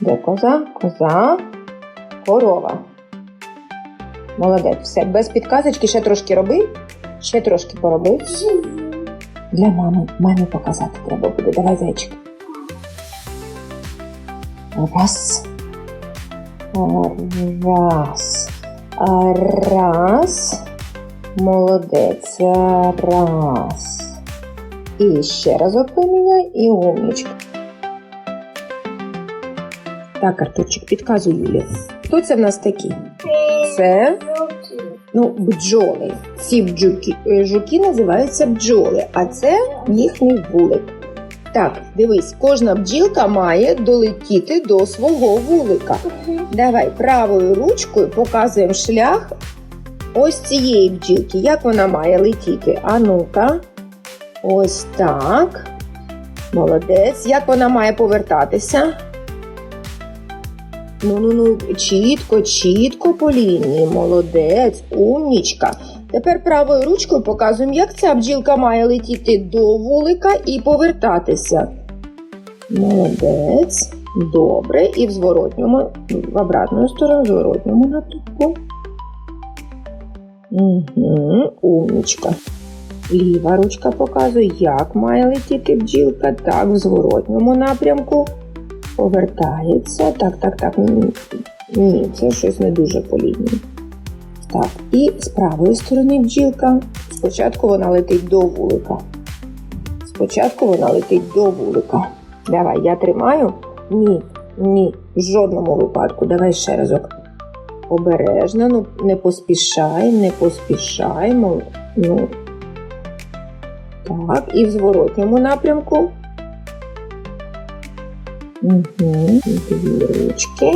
Де коза? Коза, корова. Молодець, все, без підказочки ще трошки роби. Ще трошки пороби. Для мами. Мамі показати треба буде. Давай зайчик. Раз. Раз. Раз. Молодець. Раз. І ще разок поміняй і умничка. Так, Артурчик, підказуй Юлі. Хто це в нас такі? Це ну, бджоли. Ці бджуки, е, жуки називаються бджоли, а це їхній вулик. Так, дивись, кожна бджілка має долетіти до свого вулика. Давай правою ручкою показуємо шлях ось цієї бджілки. Як вона має летіти? А ну-ка. Ось так. Молодець. Як вона має повертатися? Ну, ну, ну, чітко, чітко по лінії. Молодець, умнічка. Тепер правою ручкою показуємо, як ця бджілка має летіти до вулика і повертатися. Молодець. Добре. І в зворотньому, в обратну сторону, в зворотньому напрямку. Угу, умнічка. Ліва ручка показує, як має летіти бджілка. Так, в зворотньому напрямку. Повертається. Так, так, так. Ні, це щось не дуже по лінії. Так, і з правої сторони бджілка. Спочатку вона летить до вулика. Спочатку вона летить до вулика. Давай, я тримаю. Ні, ні, в жодному випадку. Давай ще разок. Обережно, ну не поспішай, не поспішаймо. Ну. Так, і в зворотньому напрямку. Угу. Дві ручки.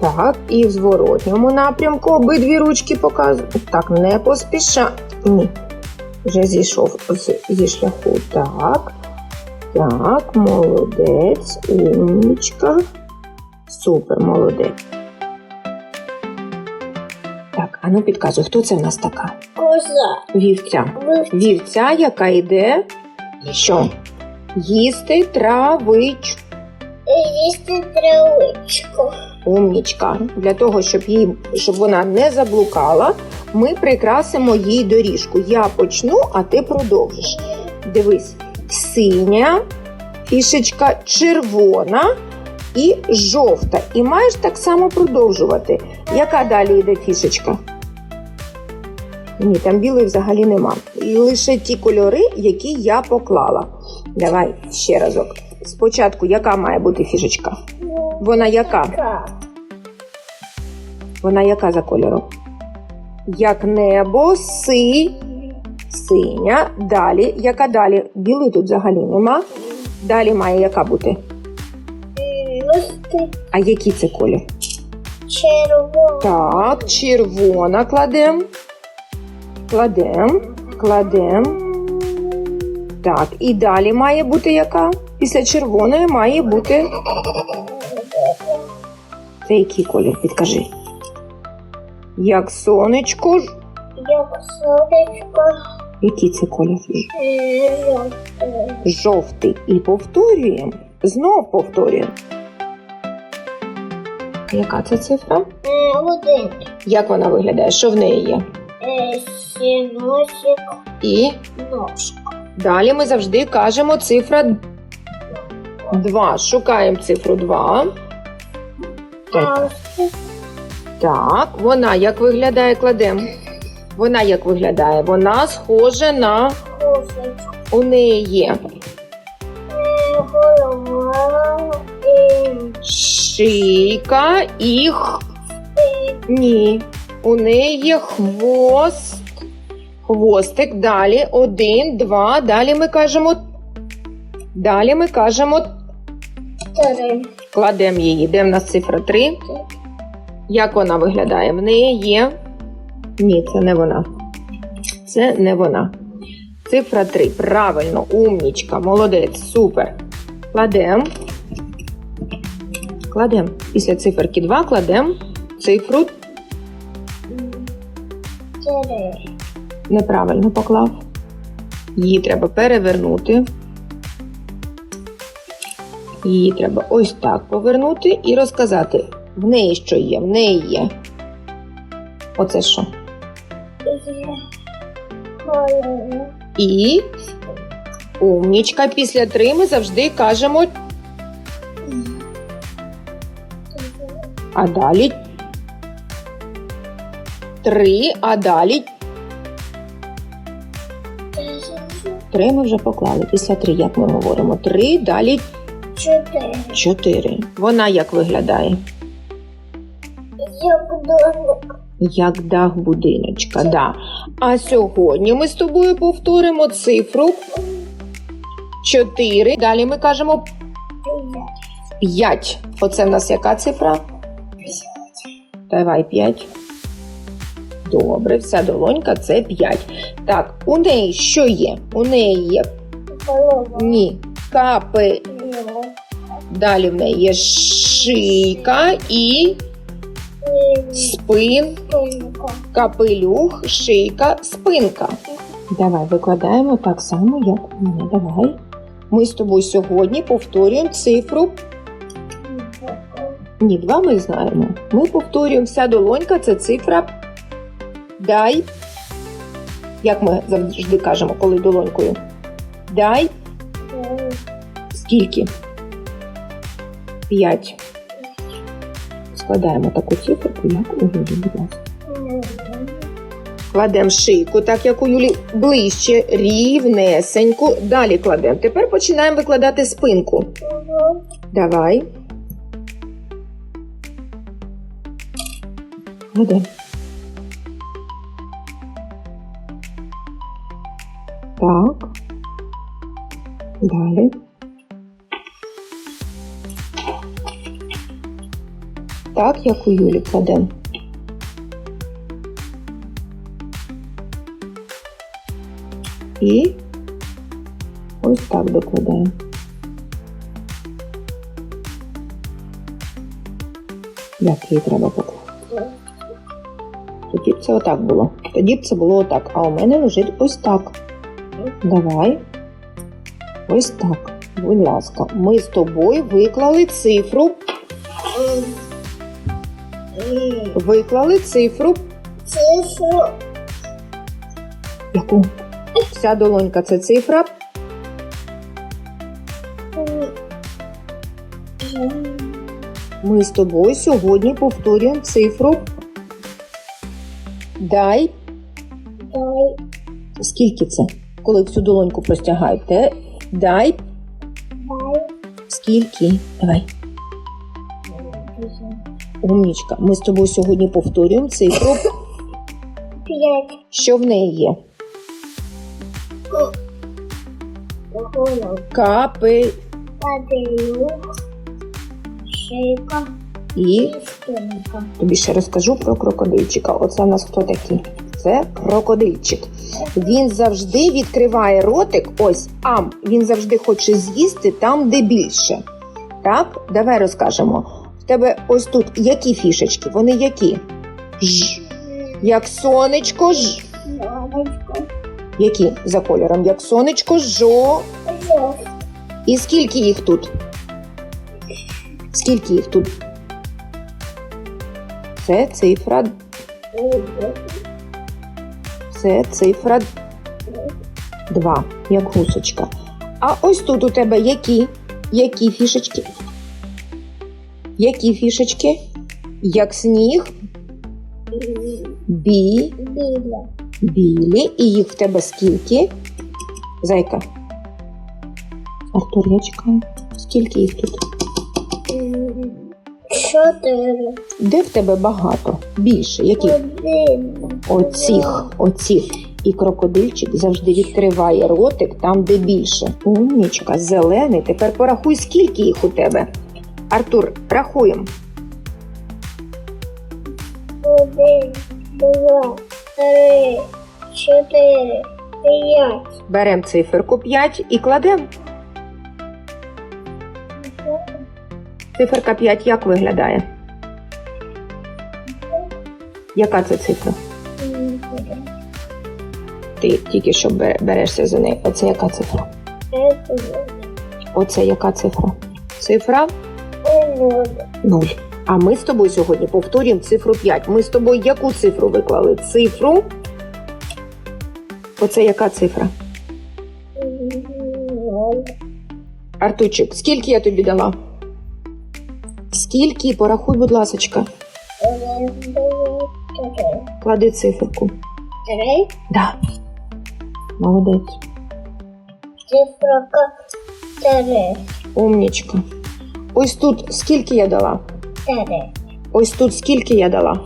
Так, і в зворотньому напрямку обидві ручки показують. Так, не поспішай. Ні. Вже зійшов з, зі шляху. Так. Так, молодець, умничка. Супер, молодець. Так, а ну підказуй, хто це в нас така? Коза. Вівця. Вівця, яка йде що? Їсти травичку. Їсти травичку. Умнічка. Для того, щоб їй, щоб вона не заблукала, ми прикрасимо їй доріжку. Я почну, а ти продовжиш. Дивись, синя фішечка, червона і жовта. І маєш так само продовжувати. Яка далі йде фішечка? Ні, там білої взагалі нема. І лише ті кольори, які я поклала. Давай ще разок. Спочатку, яка має бути фішечка? Вона яка? Вона яка за кольором? Як небо, си, синя. Далі. Яка далі? Білої тут взагалі нема. Далі має яка бути? А який це колір? Червоний. Так, червона кладем. Кладем, кладем. Так, і далі має бути яка? Після червоної має бути. Це який колір? Підкажи. Як сонечко. Як сонечко. Який це колір? Жовтий. Жовтий. І повторюємо. Знов повторюємо. Яка це цифра? Е, Один. Як вона виглядає? Що в неї є? Е, Сіносик. І Ножка. Далі ми завжди кажемо цифра 2. Шукаємо цифру 2. Так, так, вона як виглядає, кладемо. Вона як виглядає? Вона схожа на у неї є шийка і х... ні. У неї є хвост. Хвостик. Далі один, два. Далі ми кажемо. Далі ми кажемо Три. Кладемо її. Де в нас цифра 3? Як вона виглядає? В неї є. Ні, це не вона. Це не вона. Цифра 3. Правильно, умнічка, молодець, супер. Кладемо. Кладемо. Після циферки 2 кладемо цифру. Три. Неправильно поклав. Її треба перевернути. Її треба ось так повернути і розказати. В неї що є, в неї є. Оце що? І умнічка. Після три ми завжди кажемо, а далі три, а далі три ми вже поклали. Після три, як ми говоримо? Три, далі Чотири. чотири. Вона як виглядає? Як домик. Як дах будиночка, да. А сьогодні ми з тобою повторимо цифру 4. Далі ми кажемо 5. Оце в нас яка цифра? Давай 5. Добре, вся долонька це 5. Так, у неї що є? У неї є Голова. ні. Капи. Далі в неї є шийка і спин. Капелюх, шийка, спинка. Давай викладаємо так само, як у мене. Давай. Ми з тобою сьогодні повторюємо цифру. Ні, два ми знаємо. Ми повторюємо вся долонька, це цифра. Дай. Як ми завжди кажемо, коли долонькою? Дай скільки? П'ять. Складаємо таку циферку, як у Юлі, будь ласка. Кладемо шийку, так як у Юлі, ближче, рівнесенько. Далі кладемо. Тепер починаємо викладати спинку. Давай. Кладемо. Так. Далі. Так, як у Юлі кладемо. І ось так докладаємо. Як її треба покласти? Тоді б це отак було. Тоді б це було отак. А у мене лежить ось так. Давай. Ось так. Будь ласка, ми з тобою виклали цифру. Виклали цифру. Цифру. Яку? Вся долонька це цифра. Ми з тобою сьогодні повторюємо цифру. Дай. Дай. Скільки це? Коли всю долоньку простягаєте. Дай. Дай. Скільки? Давай. Умнічка. Ми з тобою сьогодні повторюємо цифру. П'ять. Що в неї є? Капи Капелюх. Шийка. і І спинка. Тобі ще розкажу про крокодильчика. Оце в нас хто такий? Це крокодильчик. Він завжди відкриває ротик. Ось ам. Він завжди хоче з'їсти там, де більше. Так, давай розкажемо. Тебе ось тут які фішечки? Вони які? Ж. Як сонечко, ж. Які за кольором? Як сонечко, жо. І скільки їх тут? Скільки їх тут? Це цифра. Це цифра 2, як гусочка. А ось тут у тебе які? Які фішечки? Які фішечки? Як сніг, бі, Біля. білі, і їх в тебе скільки? Зайка. Артур, я чекаю. Скільки їх тут? Чотири. Де в тебе багато? Більше. Які? Один. Оцих, оцих. І крокодильчик завжди відкриває ротик там, де більше. Умнічка, зелений. Тепер порахуй, скільки їх у тебе. Артур, рахуємо. Один, два, три, чотири, п'ять. Беремо циферку 5 і кладемо. Циферка 5 як виглядає? Яка це цифра? Ти тільки що берешся за неї. Оце яка цифра? Оце яка цифра? Цифра нуль, А ми з тобою сьогодні повторюємо цифру 5. Ми з тобою яку цифру виклали? Цифру. Оце яка цифра? Артурчик, скільки я тобі дала? Скільки? Порахуй, будь ласочка. Клади циферку. три, Да. Молодець. цифра три, Умнічка. Ось тут скільки я дала? три, Ось тут скільки я дала?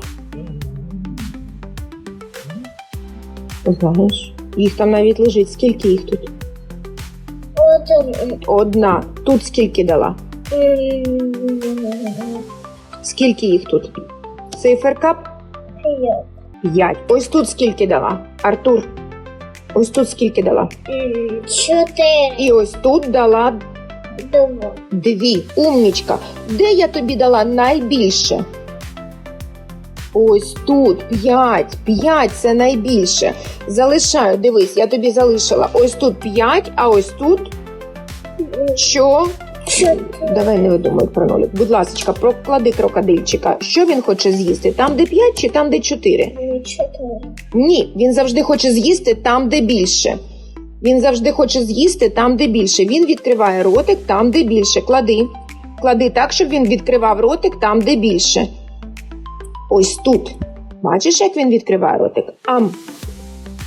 Знаєш, їх там навіть лежить. Скільки їх тут? один, Одна. Тут скільки дала? Скільки їх тут? Циферка п'ять, 5. Ось тут скільки дала? Артур. Ось тут скільки дала? чотири, І ось тут дала два, дві. Умнічка. Де я тобі дала найбільше? Ось тут 5. 5 це найбільше. Залишаю, дивись, я тобі залишила. Ось тут 5, а ось тут що? Давай не видумуй про нолік. Будь ласка, проклади крокодильчика. Що він хоче з'їсти? Там, де 5 чи там, де 4? чотири, Ні, він завжди хоче з'їсти там, де більше. Він завжди хоче з'їсти там, де більше. Він відкриває ротик там, де більше. Клади. Клади так, щоб він відкривав ротик там, де більше. Ось тут. Бачиш, як він відкриває ротик? Ам.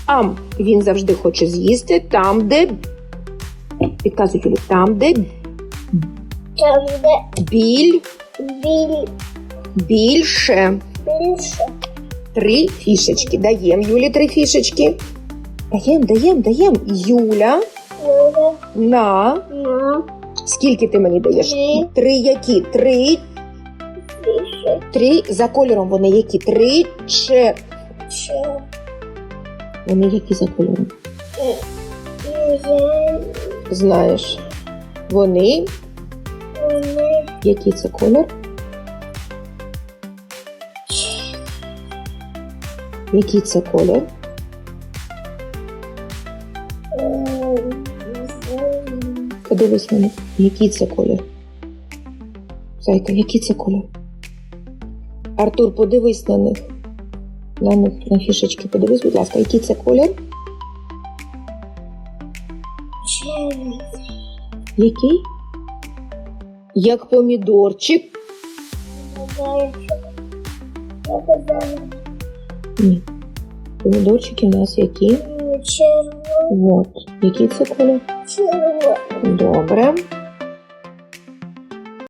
Ам. Він завжди хоче з'їсти там, де. Підказуй, Юлі, там, де там, де біль біль, більше. більше, Три фішечки. Даєм Юлі три фішечки. Даєм, даєм, даєм. Юля нуль, на. на, Скільки ти мені даєш? Три. Три які? Три. більше, Три. За кольором вони які? Три че. ще, Вони які за кольором? є, Знаєш. Вони. вони, Який це колір? Який це колір? Подивись на них. Який це колір? Зайка, який це колір? Артур, подивись на них. На них, на фішечки. Подивись, будь ласка, який це колір? червоний, Який? Як помідорчик. Ні. Помідорчики у нас які? червоний, От. Який це колір? червоний, Добре.